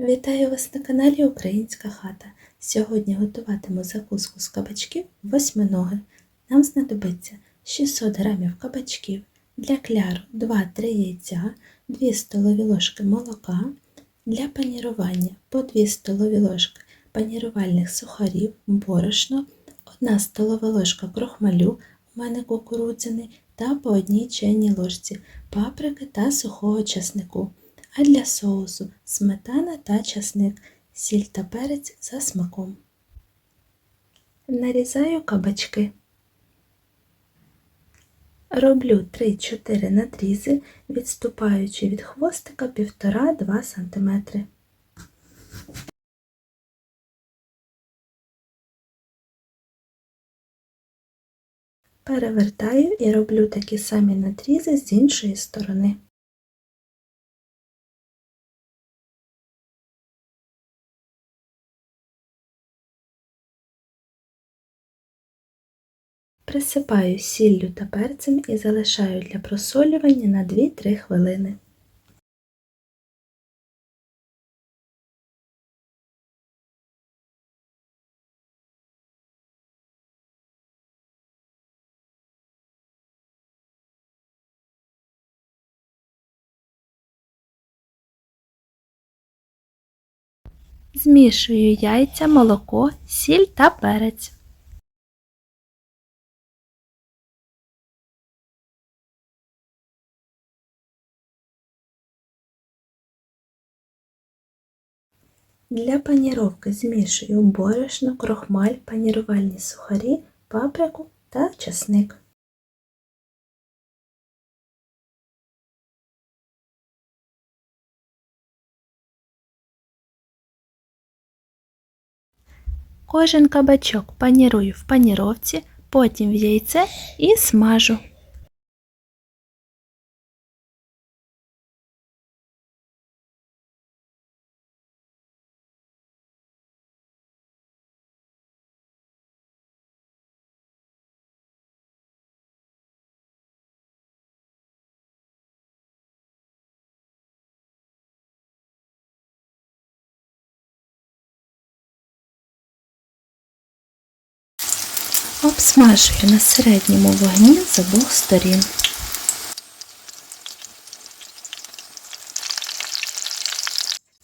Вітаю вас на каналі Українська хата. Сьогодні готуватиму закуску з кабачків восьминоги. Нам знадобиться 600 г кабачків, для кляру 2-3 яйця, 2 столові ложки молока, для панірування по 2 столові ложки панірувальних сухарів, борошно, 1 столова ложка крохмалю, у мене кукурудзяний, та по одній чайній ложці паприки та сухого часнику а для соусу сметана та часник, сіль та перець за смаком. Нарізаю кабачки. Роблю 3-4 надрізи, відступаючи від хвостика 1,5-2 см. Перевертаю і роблю такі самі надрізи з іншої сторони. Присипаю сіллю та перцем і залишаю для просолювання на 2-3 хвилини. Змішую яйця, молоко, сіль та перець. Для паніровки змішую борошно, крохмаль, панірувальні сухарі, паприку та часник. Кожен кабачок панірую в паніровці, потім в яйце і смажу. Обсмажую на середньому вогні з обох сторін.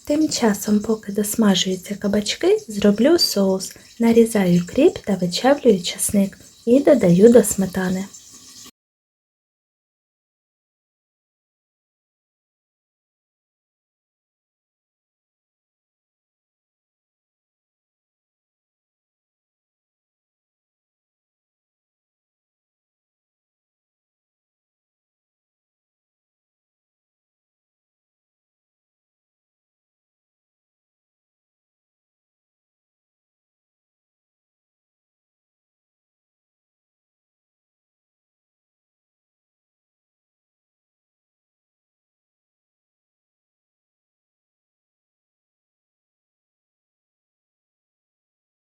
Тим часом, поки досмажуються кабачки, зроблю соус, нарізаю кріп та вичавлюю часник і додаю до сметани.